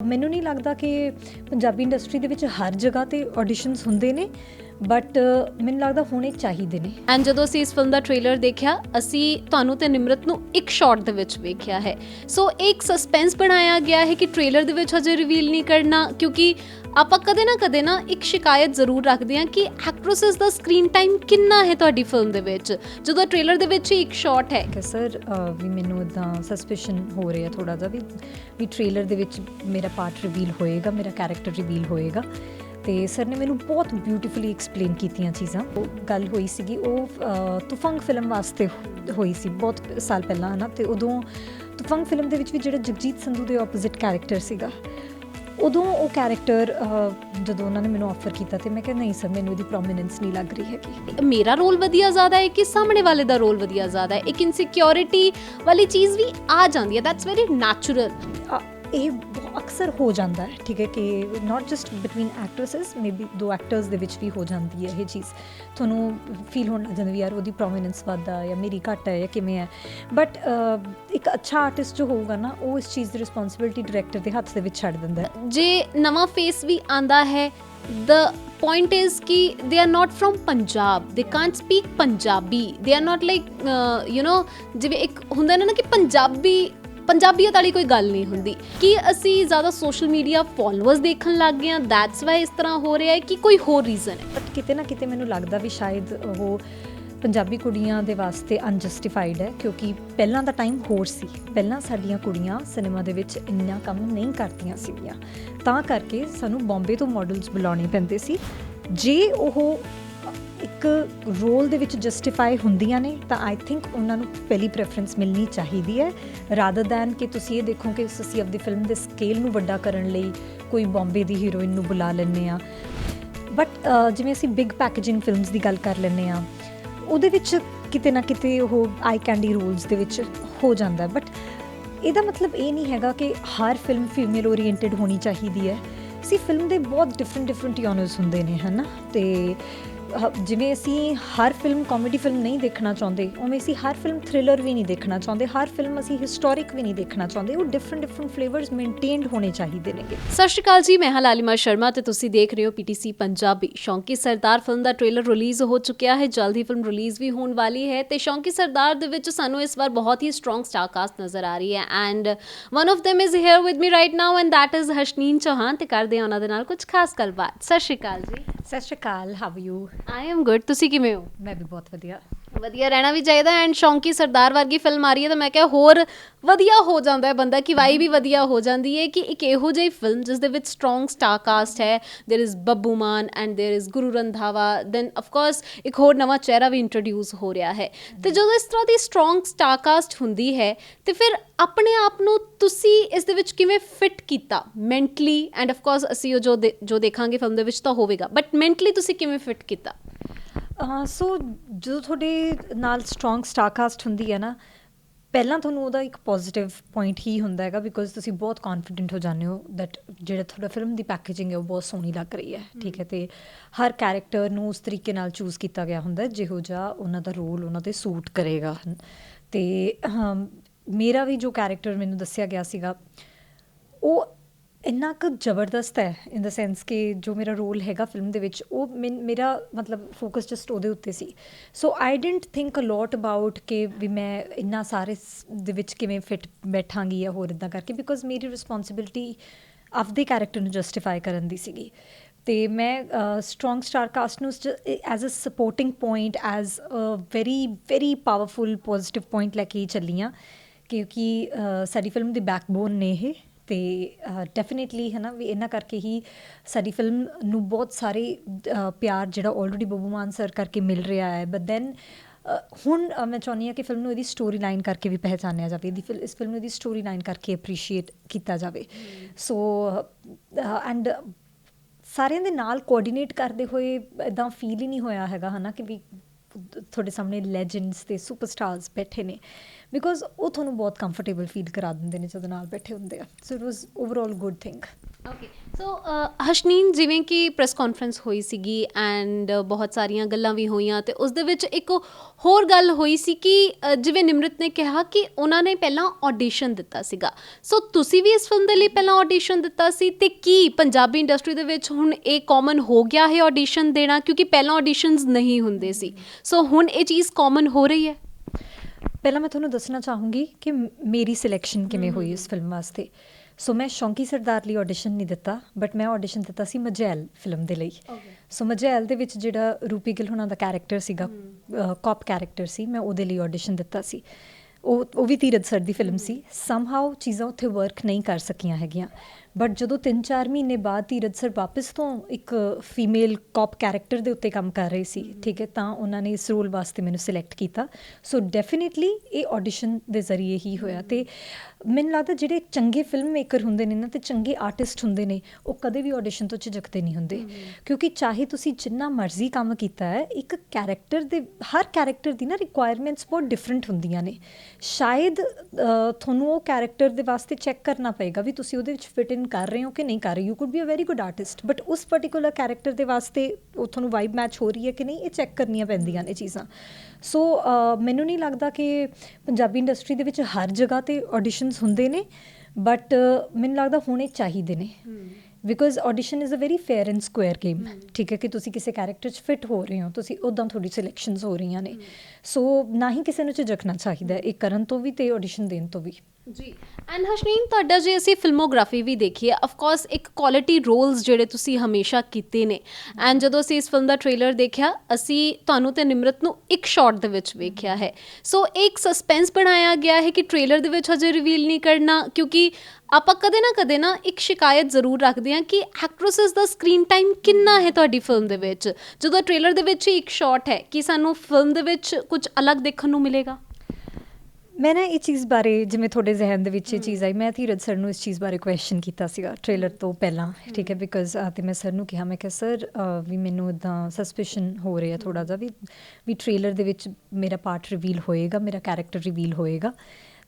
ਮੈਨੂੰ ਨਹੀਂ ਲੱਗਦਾ ਕਿ ਪੰਜਾਬੀ ਇੰਡਸਟਰੀ ਦੇ ਵਿੱਚ ਹਰ ਜਗ੍ਹਾ ਤੇ ਆਡੀਸ਼ਨਸ ਹੁੰਦੇ ਨੇ ਬਟ ਮੈਨੂੰ ਲੱਗਦਾ ਹੋਣੇ ਚਾਹੀਦੇ ਨੇ। ਐਂਡ ਜਦੋਂ ਅਸੀਂ ਇਸ ਫਿਲਮ ਦਾ ਟ੍ਰੇਲਰ ਦੇਖਿਆ, ਅਸੀਂ ਤੁਹਾਨੂੰ ਤੇ ਨਿਮਰਤ ਨੂੰ ਇੱਕ ਸ਼ਾਟ ਦੇ ਵਿੱਚ ਵੇਖਿਆ ਹੈ। ਸੋ ਇੱਕ ਸਸਪੈਂਸ ਬਣਾਇਆ ਗਿਆ ਹੈ ਕਿ ਟ੍ਰੇਲਰ ਦੇ ਵਿੱਚ ਹਜੇ ਰਿਵੀਲ ਨਹੀਂ ਕਰਨਾ, ਕਿਉਂਕਿ ਆਪਾਂ ਕਦੇ ਨਾ ਕਦੇ ਨਾ ਇੱਕ ਸ਼ਿਕਾਇਤ ਜ਼ਰੂਰ ਰੱਖਦੇ ਹਾਂ ਕਿ ਐਕਟ੍ਰੈਸਸ ਦਾ ਸਕਰੀਨ ਟਾਈਮ ਕਿੰਨਾ ਹੈ ਤੁਹਾਡੀ ਫਿਲਮ ਦੇ ਵਿੱਚ? ਜਦੋਂ ਟ੍ਰੇਲਰ ਦੇ ਵਿੱਚ ਹੀ ਇੱਕ ਸ਼ਾਟ ਹੈ। ਕਿ ਸਰ ਵੀ ਮੈਨੂੰ ਇਦਾਂ ਸਸਪੀਸ਼ਨ ਹੋ ਰਿਹਾ ਥੋੜਾ ਜਿਹਾ ਵੀ ਵੀ ਟ੍ਰੇਲਰ ਦੇ ਵਿੱਚ ਮੇਰਾ ਪਾਰਟ ਰਿਵੀਲ ਹੋਏਗਾ ਮੇਰਾ ਕੈਰੈਕਟਰ ਰਿਵੀਲ ਹੋਏਗਾ। ਤੇ ਸਰ ਨੇ ਮੈਨੂੰ ਬਹੁਤ ਬਿਊਟੀਫੁਲੀ ਐਕਸਪਲੇਨ ਕੀਤੀਆਂ ਚੀਜ਼ਾਂ। ਉਹ ਗੱਲ ਹੋਈ ਸੀਗੀ ਉਹ ਅ, ਤੁਫੰਗ ਫਿਲਮ ਵਾਸਤੇ ਹੋਈ ਸੀ ਬਹੁਤ ਸਾਲ ਪਹਿਲਾਂ ਹਨਾ? ਤੇ ਉਦੋਂ ਤੁਫੰਗ ਫਿਲਮ ਦੇ ਵਿੱਚ ਵੀ ਜਿਹੜਾ ਜਗਜੀਤ ਸੰਧੂ ਦੇ ਆਪੋਜ਼ਿਟ ਕੈਰੈਕਟਰ ਸੀਗਾ ਉਦੋਂ ਉਹ ਕੈਰੈਕਟਰ ਜਦੋਂ ਉਹਨਾਂ ਨੇ ਮੈਨੂੰ ਆਫਰ ਕੀਤਾ ਤੇ ਮੈਂ ਕਿਹਾ ਨਹੀਂ ਸਰ ਮੈਨੂੰ ਇਹਦੀ ਪ੍ਰੋਮਿਨੈਂਸ ਨਹੀਂ ਲੱਗ ਰਹੀ ਹੈਗੀ। ਮੇਰਾ ਰੋਲ ਵਧੀਆ ਜ਼ਿਆਦਾ ਹੈ ਕਿ ਸਾਹਮਣੇ ਵਾਲੇ ਦਾ ਰੋਲ ਵਧੀਆ ਜ਼ਿਆਦਾ ਹੈ? ਇੱਕ ਇਨਸਿਕਿਉਰਿਟੀ ਵਾਲੀ ਚੀਜ਼ ਵੀ ਆ ਜਾਂਦੀ ਹੈ। ਦੈਟਸ ਵੈਰੀ ਨੈਚੁਰਲ ਇਹ ਬਹੁਤ ਅਕਸਰ ਹੋ ਜਾਂਦਾ ਹੈ ਠੀਕ ਹੈ ਕਿ not just between actresses maybe ਦੋ ਐਕਟਰਸ ਦੇ ਵਿੱਚ ਵੀ ਹੋ ਜਾਂਦੀ ਹੈ ਇਹ ਚੀਜ਼। ਤੁਹਾਨੂੰ ਫੀਲ ਹੋਣ ਲੱਗ ਜਾਂਦਾ ਵੀ ਯਾਰ ਉਹਦੀ ਪ੍ਰੋਮਿਨੈਂਸ ਵੱਧਦਾ ਜਾਂ ਮੇਰੀ ਘੱਟ ਹੈ ਜਾਂ ਕਿਵੇਂ ਹੈ। ਬਟ ਇੱਕ ਅੱਛਾ ਆਰਟਿਸਟ ਜੋ ਹੋਊਗਾ ਨਾ ਉਹ ਇਸ ਚੀਜ਼ ਦੀ ਰਿਸਪੌਂਸਿਬਿਲਟੀ ਡਾਇਰੈਕਟਰ ਦੇ ਹੱਥ ਦੇ ਵਿੱਚ ਛੱਡ ਦਿੰਦਾ ਹੈ। ਜੇ ਨਵਾਂ ਫੇਸ ਵੀ ਆਂਦਾ ਹੈ ਦ point is ਕਿ they are not from punjab they can't speak punjabi they are not like uh, you know ਜਿਵੇਂ ਇੱਕ ਹੁੰਦਾ ਨਾ ਕਿ ਪੰਜਾਬੀ ਪੰਜਾਬੀਅਤ ਵਾਲੀ ਕੋਈ ਗੱਲ ਨਹੀਂ ਹੁੰਦੀ। ਕਿ ਅਸੀਂ ਜ਼ਿਆਦਾ ਸੋਸ਼ਲ ਮੀਡੀਆ ਫਾਲੋਅਰਸ ਦੇਖਣ ਲੱਗ ਗਏ ਹਾਂ? ਦੈਟਸ ਵਾਈ ਇਸ ਤਰ੍ਹਾਂ ਹੋ ਰਿਹਾ ਹੈ ਕਿ ਕੋਈ ਹੋਰ ਰੀਜ਼ਨ ਹੈ? ਬਟ ਕਿਤੇ ਨਾ ਕਿਤੇ ਮੈਨੂੰ ਲੱਗਦਾ ਵੀ ਸ਼ਾਇਦ ਉਹ ਪੰਜਾਬੀ ਕੁੜੀਆਂ ਦੇ ਵਾਸਤੇ ਅਨਜਸਟੀਫਾਈਡ ਹੈ, ਕਿਉਂਕਿ ਪਹਿਲਾਂ ਦਾ ਟਾਈਮ ਹੋਰ ਸੀ। ਪਹਿਲਾਂ ਸਾਡੀਆਂ ਕੁੜੀਆਂ ਸਿਨੇਮਾ ਦੇ ਵਿੱਚ ਇੰਨਾ ਕੰਮ ਨਹੀਂ ਕਰਦੀਆਂ ਸੀਗੀਆਂ। ਤਾਂ ਕਰਕੇ ਸਾਨੂੰ ਬੰਬੇ ਤੋਂ ਮਾਡਲਸ ਬੁਲਾਉਣੇ ਪੈਂਦੇ ਸੀ। ਜੇ ਉਹ ਇੱਕ ਰੋਲ ਦੇ ਵਿੱਚ ਜਸਟੀਫਾਈ ਹੁੰਦੀਆਂ ਨੇ ਤਾਂ ਆਈ ਥਿੰਕ ਉਹਨਾਂ ਨੂੰ ਪਹਿਲੀ ਪ੍ਰੈਫਰੈਂਸ ਮਿਲਣੀ ਚਾਹੀਦੀ ਹੈ। ਰਾਦਰ ਦੈਨ ਕਿ ਤੁਸੀਂ ਇਹ ਦੇਖੋ ਕਿ ਅਸੀਂ ਆਪਣੀ ਫਿਲਮ ਦੇ ਸਕੇਲ ਨੂੰ ਵੱਡਾ ਕਰਨ ਲਈ ਕੋਈ ਬੰਬੇ ਦੀ ਹੀਰੋਇਨ ਨੂੰ ਬੁਲਾ ਲੈਂਦੇ ਆ ਬਟ ਜਿਵੇਂ ਅਸੀਂ ਬਿਗ ਪੈਕੇਜਿੰਗ ਫਿਲਮਸ ਦੀ ਗੱਲ ਕਰ ਲੈਂਦੇ ਆ ਉਹਦੇ ਵਿੱਚ ਕਿਤੇ ਨਾ ਕਿਤੇ ਉਹ ਆਈ ਕੈਂਡੀ ਰੋਲਸ ਦੇ ਵਿੱਚ ਹੋ ਜਾਂਦਾ ਬਟ ਇਹਦਾ ਮਤਲਬ ਇਹ ਨਹੀਂ ਹੈਗਾ ਕਿ ਹਰ ਫਿਲਮ ਫੀਮੇਲ ਓਰੀਐਂਟਡ ਹੋਣੀ ਚਾਹੀਦੀ ਹੈ। ਸੀ ਫਿਲਮ ਦੇ ਬਹੁਤ ਡਿਫਰੈਂਟ ਡਿਫਰੈਂਟ ਜਨਰਸ ਹੁੰਦੇ ਨੇ ਹਨਾ? ਤੇ ਅਹ, ਜਿਵੇਂ ਅਸੀਂ ਹਰ ਫਿਲਮ ਕਾਮੇਡੀ ਫਿਲਮ ਨਹੀਂ ਦੇਖਣਾ ਚਾਹੁੰਦੇ, ਉਵੇਂ ਅਸੀਂ ਹਰ ਫਿਲਮ ਥ੍ਰਿਲਰ ਵੀ ਨਹੀਂ ਦੇਖਣਾ ਚਾਹੁੰਦੇ, ਹਰ ਫਿਲਮ ਅਸੀਂ ਹਿਸਟੋਰਿਕ ਵੀ ਨਹੀਂ ਦੇਖਣਾ ਚਾਹੁੰਦੇ, ਉਹ ਡਿਫਰੈਂਟ ਡਿਫਰੈਂਟ ਫਲੇਵਰਸ ਮੇਨਟੇਨਡ ਹੋਣੇ ਚਾਹੀਦੇ ਨੇਗੇ। ਸਤਿ ਸ਼੍ਰੀ ਅਕਾਲ ਜੀ, ਮੈਂ ਹਾਂ ਲਾਲਿਮਾ ਸ਼ਰਮਾ ਤੇ ਤੁਸੀਂ ਦੇਖ ਰਹੇ ਹੋ ਪੀਟੀਸੀ ਪੰਜਾਬੀ। ਸ਼ੌਂਕੀ ਸਰਦਾਰ ਫਿਲਮ ਦਾ ਟ੍ਰੇਲਰ ਰਿਲੀਜ਼ ਹੋ ਚੁੱਕਿਆ ਹੈ, ਜਲਦੀ ਫਿਲਮ ਰਿਲੀਜ਼ ਵੀ ਹੋਣ ਵਾਲੀ ਹੈ ਤੇ ਸ਼ੌਂਕੀ ਸਰਦਾਰ ਦੇ ਵਿੱਚ ਸਾਨੂੰ ਇਸ ਵਾਰ ਬਹੁਤ ਹੀ ਸਟਰੋਂਗ ਸਟਾਰ ਕਾਸਟ ਨਜ਼ਰ ਆ ਰਹੀ ਹੈ and one of them is here with me right now and that is Harshneen Chauhan ਤੇ ਕਰਦੇ ਹਾਂ ਉਹਨਾਂ ਦੇ ਨਾਲ ਕੁਝ ਖਾਸ ਗੱਲਬਾਤ। ਸਤਿ ਸ਼੍ਰੀ ਅਕਾਲ ਜੀ। ਸਤਿ ਸ਼੍ਰੀ ਅਕਾਲ how you I am good ਤੁਸੀਂ ਕਿਵੇਂ ਹੋ? ਮੈਂ ਵੀ ਬਹੁਤ ਵਧੀਆ। ਵਧੀਆ ਰਹਿਣਾ ਵੀ ਚਾਹੀਦਾ ਐਂਡ ਸ਼ੌਂਕੀ ਸਰਦਾਰ ਵਰਗੀ ਫਿਲਮ ਆ ਰਹੀ ਹੈ ਤਾਂ ਮੈਂ ਕਿਹਾ ਹੋਰ ਵਧੀਆ ਹੋ ਜਾਂਦਾ ਹੈ ਬੰਦਾ ਕਿ ਵਾਈ ਵੀ ਵਧੀਆ ਹੋ ਜਾਂਦੀ ਹੈ ਕਿ ਇੱਕ ਇਹੋ ਜਿਹੀ ਫਿਲਮ ਜਿਸ ਦੇ ਵਿੱਚ ਸਟਰੋਂਗ ਸਟਾਰ ਕਾਸਟ ਹੈ there is Babbu Maan and there is Guru Randhawa then of course ਇੱਕ ਹੋਰ ਨਵਾਂ ਚਿਹਰਾ ਵੀ ਇੰਟਰੋਡਿਊਸ ਹੋ ਰਿਹਾ ਹੈ ਤੇ ਜਦੋਂ ਇਸ ਤਰ੍ਹਾਂ ਦੀ ਸਟਰੋਂਗ ਸਟਾਰ ਕਾਸਟ ਹੁੰਦੀ ਹੈ ਤੇ ਫਿਰ ਆਪਣੇ ਆਪ ਨੂੰ ਤੁਸੀਂ ਇਸ ਦੇ ਵਿੱਚ ਕਿਵੇਂ ਫਿਟ ਕੀਤਾ ਮੈਂਟਲੀ ਐਂਡ ਆਫ ਕੋਰਸ ਅਸੀਂ ਉਹ ਜੋ ਦੇ- ਜੋ ਦੇਖਾਂਗੇ ਫਿਲਮ ਦੇ ਵਿੱਚ ਤਾਂ ਹੋਵੇਗਾ ਬਟ ਮੈਂਟਲੀ ਤੁਸੀਂ ਕਿਵੇਂ ਫਿਟ ਕੀਤਾ ਸੋ ਜਦੋਂ ਤੁਹਾਡੇ ਨਾਲ ਸਟਰੋਂਗ ਸਟਾਰਕਾਸਟ ਹੁੰਦੀ ਹੈ ਨਾ ਪਹਿਲਾਂ ਤੁਹਾਨੂੰ ਉਹਦਾ ਇੱਕ ਪੋਜ਼ਿਟਿਵ ਪੁਆਇੰਟ ਹੀ ਹੁੰਦਾ ਹੈਗਾ ਬਿਕੋਜ਼ ਤੁਸੀਂ ਬਹੁਤ ਕੌਨਫੀਡੈਂਟ ਹੋ ਜਾਂਦੇ ਹੋ ਦੈਟ ਜਿਹੜਾ ਤੁਹਾਡਾ ਫਿਲਮ ਦੀ ਪੈਕੇਜਿੰਗ ਹੈ ਉਹ ਬਹੁਤ ਸੋਹਣੀ ਲੱਗ ਰਹੀ ਹੈ ਠੀਕ ਹੈ ਤੇ ਹਰ ਕੈਰੈਕਟਰ ਨੂੰ ਉਸ ਤਰੀਕੇ ਨਾਲ ਚੂਜ਼ ਕੀਤਾ ਗਿਆ ਹੁੰਦਾ ਜਿਹੋ ਜਿਹਾ ਉਹਨਾਂ ਦਾ ਰੋਲ ਉਹਨਾਂ ਤੇ ਸੂਟ ਕਰੇਗਾ। ਤੇ ਮੇਰਾ ਵੀ ਜੋ ਕੈਰੈਕਟਰ ਮੈਨੂੰ ਦੱਸਿਆ ਗਿਆ ਸੀਗਾ ਉਹ ਇੰਨਾ ਕੁ ਜ਼ਬਰਦਸਤ ਹੈ ਇਨ ਦਾ ਸੈਂਸ ਕਿ ਜੋ ਮੇਰਾ ਰੋਲ ਹੈਗਾ ਫਿਲਮ ਦੇ ਵਿੱਚ, ਉਹ ਮੈਨ- ਮੇਰਾ ਮਤਲਬ ਫੋਕਸ ਜਸਟ ਉਹਦੇ ਉੱਤੇ ਸੀ। So I didn't think a lot about ਕਿ ਵੀ ਮੈਂ ਇੰਨਾ ਸਾਰੇ ਦੇ ਵਿੱਚ ਕਿਵੇਂ ਫਿਟ ਬੈਠਾਂਗੀ ਜਾਂ ਹੋਰ ਇਦਾਂ ਕਰਕੇ ਬਿਕੋਜ਼ ਮੇਰੀ ਰਿਸਪੌਂਸਿਬਿਲਟੀ ਆਪਦੇ ਕੈਰੈਕਟਰ ਨੂੰ ਜਸਟੀਫਾਈ ਕਰਨ ਦੀ ਸੀਗੀ। ਤੇ ਮੈਂ ਸਟਰੋਂਗ ਸਟਾਰ ਕਾਸਟ ਨੂੰ as a supporting point as a very very powerful positive point ਲੈ ਕੇ ਹੀ ਚੱਲੀ ਹਾਂ ਕਿਉਂਕਿ ਸਾਡੀ ਫਿਲਮ ਦੀ ਬੈਕਬੋਨ ਨੇ ਇਹ। ਤੇ ਡੈਫੀਨਿਟਲੀ ਹੈ ਨਾ ਵੀ ਇਹਨਾਂ ਕਰਕੇ ਹੀ ਸਾਡੀ ਫਿਲਮ ਨੂੰ ਬਹੁਤ ਸਾਰੇ ਪਿਆਰ ਜਿਹੜਾ ਆਲਰੇਡੀ ਬੱਬੂ ਮਾਨ ਸਰ ਕਰਕੇ ਮਿਲ ਰਿਹਾ ਹੈ ਬਟ ਦੈਨ ਹੁਣ ਮੈਂ ਚਾਹੁੰਦੀ ਹਾਂ ਕਿ ਫਿਲਮ ਨੂੰ ਇਹਦੀ ਸਟੋਰੀ ਲਾਈਨ ਕਰਕੇ ਵੀ ਪਹਿਚਾਨਿਆ ਜਾਵੇ, ਇਹਦੀ ਫਿਲ ਇਸ ਫਿਲਮ ਨੂੰ ਇਹਦੀ ਸਟੋਰੀ ਲਾਈਨ ਕਰਕੇ ਅਪਰੀਸ਼ੀਏਟ ਕੀਤਾ ਜਾਵੇ। ਸੋ ਐਂਡ ਸਾਰਿਆਂ ਦੇ ਨਾਲ ਕੋਆਰਡੀਨੇਟ ਕਰਦੇ ਹੋਏ ਇਦਾਂ ਫੀਲ ਹੀ ਨਹੀਂ ਹੋਇਆ ਹੈਗਾ ਹਨਾ ਕਿ ਵੀ ਤੁਹਾਡੇ ਸਾਹਮਣੇ ਲੈਜੈਂਡਸ ਤੇ ਸੁਪਰਸਟਾਰਸ ਬੈਠੇ ਨੇ। ਬਿਕੋਜ਼ ਉਹ ਤੁਹਾਨੂੰ ਬਹੁਤ ਕੰਫਰਟੇਬਲ ਫੀਲ ਕਰਾ ਦਿੰਦੇ ਨੇ ਜਦੋਂ ਨਾਲ ਬੈਠੇ ਹੁੰਦੇ ਆ। So it was overall good thing okay so Harshneen, ਜਿਵੇਂ ਕਿ ਪ੍ਰੈਸ ਕਾਨਫਰੰਸ ਹੋਈ ਸੀਗੀ ਐਂਡ ਬਹੁਤ ਸਾਰੀਆਂ ਗੱਲਾਂ ਵੀ ਹੋਈਆਂ ਤੇ ਉਸ ਦੇ ਵਿੱਚ ਇੱਕ ਹੋਰ ਗੱਲ ਹੋਈ ਸੀ ਕਿ ਜਿਵੇਂ ਨਿਮਰਤ ਨੇ ਕਿਹਾ ਕਿ ਉਹਨਾਂ ਨੇ ਪਹਿਲਾਂ ਆਡੀਸ਼ਨ ਦਿੱਤਾ ਸੀਗਾ। ਸੋ ਤੁਸੀਂ ਵੀ ਇਸ ਫਿਲਮ ਦੇ ਲਈ ਪਹਿਲਾਂ ਆਡੀਸ਼ਨ ਦਿੱਤਾ ਸੀ ਤੇ ਕੀ ਪੰਜਾਬੀ ਇੰਡਸਟਰੀ ਦੇ ਵਿੱਚ ਹੁਣ ਇਹ ਕਾਮਨ ਹੋ ਗਿਆ ਹੈ ਆਡੀਸ਼ਨ ਦੇਣਾ? ਕਿਉਂਕਿ ਪਹਿਲਾਂ ਆਡੀਸ਼ਨਸ ਨਹੀਂ ਹੁੰਦੇ ਸੀ। ਸੋ ਹੁਣ ਇਹ ਚੀਜ਼ ਕਾਮਨ ਹੋ ਰਹੀ ਹੈ। ਪਹਿਲਾਂ ਮੈਂ ਤੁਹਾਨੂੰ ਦੱਸਣਾ ਚਾਹੂੰਗੀ ਕਿ ਮੇਰੀ ਸਿਲੈਕਸ਼ਨ ਕਿਵੇਂ ਹੋਈ ਇਸ ਫਿਲਮ ਵਾਸਤੇ। ਸੋ ਮੈਂ ਸ਼ੌਂਕੀ ਸਰਦਾਰ ਲਈ ਆਡੀਸ਼ਨ ਨਹੀਂ ਦਿੱਤਾ ਬਟ ਮੈਂ ਆਡੀਸ਼ਨ ਦਿੱਤਾ ਸੀ ਮਜੈਲ ਫਿਲਮ ਦੇ ਲਈ। ਸੋ ਮਜੈਲ ਦੇ ਵਿੱਚ ਜਿਹੜਾ ਰੂਪੀ ਗਿੱਲ ਹੁਣਾਂ ਦਾ ਕੈਰੈਕਟਰ ਸੀਗਾ ਕਾਪ ਕੈਰੈਕਟਰ ਸੀ ਮੈਂ ਉਹਦੇ ਲਈ ਆਡੀਸ਼ਨ ਦਿੱਤਾ ਸੀ। ਉਹ ਉਹ ਵੀ ਧੀਰਜ ਸਰ ਦੀ ਫਿਲਮ ਸੀ। ਸਮਹਾਉ ਚੀਜ਼ਾਂ ਉੱਥੇ ਵਰਕ ਨਹੀਂ ਕਰ ਸਕੀਆਂ ਹੈਗੀਆਂ। ਬਟ ਜਦੋਂ 3-4 ਮਹੀਨੇ ਬਾਅਦ ਧੀਰਜ ਸਰ ਵਾਪਸ ਤੋਂ ਇੱਕ ਫੀਮੇਲ ਕਾਪ ਕੈਰੈਕਟਰ ਦੇ ਉੱਤੇ ਕੰਮ ਕਰ ਰਹੇ ਸੀ ਠੀਕ ਹੈ ਤਾਂ ਉਹਨਾਂ ਨੇ ਇਸ ਰੋਲ ਵਾਸਤੇ ਮੈਨੂੰ ਸਿਲੈਕਟ ਕੀਤਾ। ਸੋ ਡੈਫੀਨਿਟਲੀ ਇਹ ਆਡੀਸ਼ਨ ਦੇ ਜ਼ਰੀਏ ਹੀ ਹੋਇਆ ਤੇ ਮੈਨੂੰ ਲੱਗਦਾ ਜਿਹੜੇ ਚੰਗੇ ਫਿਲਮ ਮੇਕਰ ਹੁੰਦੇ ਨੇ ਨਾ ਤੇ ਚੰਗੇ ਆਰਟਿਸਟ ਹੁੰਦੇ ਨੇ ਉਹ ਕਦੇ ਵੀ ਆਡੀਸ਼ਨ ਤੋਂ ਝਿਜਕਦੇ ਨਹੀਂ ਹੁੰਦੇ। ਕਿਉਂਕਿ ਚਾਹੇ ਤੁਸੀਂ ਜਿੰਨਾ ਮਰਜ਼ੀ ਕੰਮ ਕੀਤਾ ਹੈ ਇੱਕ ਕੈਰੈਕਟਰ ਦੇ ਹਰ ਕੈਰੈਕਟਰ ਦੀ ਨਾ ਰਿਕੁਆਇਰਮੈਂਟਸ ਬਹੁਤ ਡਿਫਰੈਂਟ ਹੁੰਦੀਆਂ ਨੇ। ਸ਼ਾਇਦ ਤੁਹਾਨੂੰ ਉਹ ਕੈਰੈਕਟਰ ਦੇ ਵਾਸਤੇ ਚੈੱਕ ਕਰਨਾ ਪਏਗਾ ਵੀ ਤੁਸੀਂ ਉਹਦੇ ਵਿੱਚ ਫਿਟ ਇਨ ਕਰ ਰਹੇ ਹੋ ਕਿ ਨਹੀਂ ਕਰ ਰਹੇ? You could be a very good artist but ਉਸ ਪਾਰਟਿਕੂਲਰ ਕੈਰੈਕਟਰ ਦੇ ਵਾਸਤੇ ਉਹ ਤੁਹਾਨੂੰ ਵਾਈਬ ਮੈਚ ਹੋ ਰਹੀ ਹੈ ਕਿ ਨਹੀਂ? ਇਹ ਚੈੱਕ ਕਰਨੀਆਂ ਪੈਂਦੀਆਂ ਨੇ ਚੀਜ਼ਾਂ। ਸੋ ਮੈਨੂੰ ਨਹੀਂ ਲੱਗਦਾ ਕਿ ਪੰਜਾਬੀ ਇੰਡਸਟਰੀ ਦੇ ਵਿੱਚ ਹਰ ਜਗ੍ਹਾ ਤੇ ਆਡੀਸ਼ਨਸ ਹੁੰਦੇ ਨੇ ਬਟ ਮੈਨੂੰ ਲੱਗਦਾ ਹੋਣੇ ਚਾਹੀਦੇ ਨੇ। Because audition is a very fair and square game ਠੀਕ ਹੈ ਕਿ ਤੁਸੀਂ ਕਿਸੇ ਕੈਰੈਕਟਰ 'ਚ ਫਿਟ ਹੋ ਰਹੇ ਹੋ ਤੁਸੀਂ ਉਦਾਂ ਤੁਹਾਡੀ ਸਿਲੈਕਸ਼ਨਸ ਹੋ ਰਹੀਆਂ ਨੇ ਸੋ ਨਾ ਹੀ ਕਿਸੇ ਨੂੰ ਝਿਜਕਣਾ ਚਾਹੀਦਾ ਇਹ ਕਰਨ ਤੋਂ ਵੀ ਤੇ ਆਡੀਸ਼ਨ ਦੇਣ ਤੋਂ ਵੀ ਜੀ ਐਂਡ ਹਸ਼ਨੀਨ ਤੁਹਾਡਾ ਜੇ ਅਸੀਂ ਫਿਲਮੋਗ੍ਰਾਫੀ ਵੀ ਦੇਖੀਏ ਆਫ ਕੋਰਸ ਇੱਕ ਕੁਆਲਿਟੀ ਰੋਲਸ ਜਿਹੜੇ ਤੁਸੀਂ ਹਮੇਸ਼ਾ ਕੀਤੇ ਨੇ ਐਂਡ ਜਦੋਂ ਅਸੀਂ ਇਸ ਫਿਲਮ ਦਾ ਟ੍ਰੇਲਰ ਦੇਖਿਆ ਅਸੀਂ ਤੁਹਾਨੂੰ ਤੇ ਨਿਮਰਤ ਨੂੰ ਇੱਕ ਸ਼ਾਟ ਦੇ ਵਿੱਚ ਵੇਖਿਆ ਹੈ ਸੋ ਇੱਕ ਸਸਪੈਂਸ ਬਣਾਇਆ ਗਿਆ ਹੈ ਕਿ ਟ੍ਰੇਲਰ ਦੇ ਵਿੱਚ ਹਜੇ ਰਿਵੀਲ ਨਹੀਂ ਕਰਨਾ ਕਿਉਂਕਿ ਆਪਾਂ ਕਦੇ ਨਾ ਕਦੇ ਨਾ ਇੱਕ ਸ਼ਿਕਾਇਤ ਜ਼ਰੂਰ ਰੱਖਦੇ ਹਾਂ ਕਿ ਐਕਟ੍ਰੈਸਸ ਦਾ ਸਕਰੀਨ ਟਾਈਮ ਕਿੰਨਾ ਹੈ ਤੁਹਾਡੀ ਫਿਲਮ ਦੇ ਵਿੱਚ? ਜਦੋਂ ਟ੍ਰੇਲਰ ਦੇ ਵਿੱਚ ਹੀ ਇੱਕ ਸ਼ਾਟ ਹੈ ਕਿ ਸਾਨੂੰ ਫਿਲਮ ਦੇ ਵਿੱਚ ਕੁਝ ਅਲੱਗ ਦੇਖਣ ਨੂੰ ਮਿਲੇਗਾ? ਮੈਂ ਨਾ ਇਹ ਚੀਜ਼ ਬਾਰੇ ਜਿਵੇਂ ਤੁਹਾਡੇ ਜ਼ਿਹਨ ਦੇ ਵਿੱਚ ਇਹ ਚੀਜ਼ ਆਈ ਮੈਂ ਧੀਰਜ ਸਰ ਨੂੰ ਇਸ ਚੀਜ਼ ਬਾਰੇ ਕੁਐਸਚਨ ਕੀਤਾ ਸੀਗਾ ਟ੍ਰੇਲਰ ਤੋਂ ਪਹਿਲਾਂ ਠੀਕ ਹੈ? ਬਿਕਾਜ਼ ਤੇ ਮੈਂ ਸਰ ਨੂੰ ਕਿਹਾ ਮੈਂ ਕਿਹਾ ਸਰ ਵੀ ਮੈਨੂੰ ਇਦਾਂ ਸਸਪੀਸ਼ਨ ਹੋ ਰਿਹਾ ਥੋੜਾ ਜਿਹਾ ਵੀ ਵੀ ਟ੍ਰੇਲਰ ਦੇ ਵਿੱਚ ਮੇਰਾ ਪਾਰਟ ਰਿਵੀਲ ਹੋਏਗਾ ਮੇਰਾ ਕੈਰੈਕਟਰ ਰਿਵੀਲ ਹੋਏਗਾ।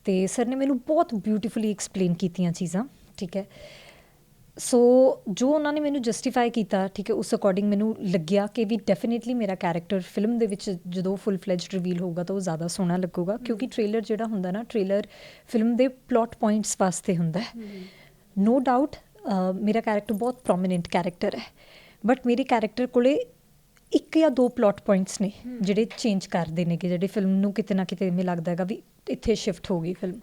ਤੇ ਸਰ ਨੇ ਮੈਨੂੰ ਬਹੁਤ ਬਿਊਟੀਫੁਲੀ ਐਕਸਪਲੇਨ ਕੀਤੀਆਂ ਚੀਜ਼ਾਂ ਠੀਕ ਹੈ। ਸੋ ਜੋ ਉਹਨਾਂ ਨੇ ਮੈਨੂੰ ਜਸਟੀਫਾਈ ਕੀਤਾ ਠੀਕ ਹੈ ਉਸ ਅਕੋਰਡਿੰਗ ਮੈਨੂੰ ਲੱਗਿਆ ਕਿ ਵੀ ਡੈਫੀਨਿਟਲੀ ਮੇਰਾ ਕੈਰੈਕਟਰ ਫਿਲਮ ਦੇ ਵਿੱਚ ਜਦੋਂ ਫੁੱਲ ਫਲੈਜਡ ਰਿਵੀਲ ਹੋਊਗਾ ਤਾਂ ਉਹ ਜ਼ਿਆਦਾ ਸੋਹਣਾ ਲੱਗੂਗਾ ਕਿਉਂਕਿ ਟ੍ਰੇਲਰ ਜਿਹੜਾ ਹੁੰਦਾ ਨਾ ਟ੍ਰੇਲਰ ਫਿਲਮ ਦੇ ਪਲਾਟ ਪੁਆਇੰਟਸ ਵਾਸਤੇ ਹੁੰਦਾ ਹੈ। ਨੋ ਡਾਊਟ ਮੇਰਾ ਕੈਰੈਕਟਰ ਬਹੁਤ ਪ੍ਰੋਮਿਨੈਂਟ ਕੈਰੈਕਟਰ ਹੈ ਬਟ ਮੇਰੇ ਕੈਰੈਕਟਰ ਕੋਲੇ ਇੱਕ ਜਾਂ ਦੋ ਪਲਾਟ ਪੁਆਇੰਟਸ ਨੇ ਜਿਹੜੇ ਚੇਂਜ ਕਰਦੇ ਨੇ ਕਿ ਜਿਹੜੇ ਫਿਲਮ ਨੂੰ ਕਿਤੇ ਨਾ ਕਿਤੇ ਮੈਨੂੰ ਲੱਗਦਾ ਹੈਗਾ ਵੀ ਇੱਥੇ ਸ਼ਿਫਟ ਹੋ ਗਈ ਫਿਲਮ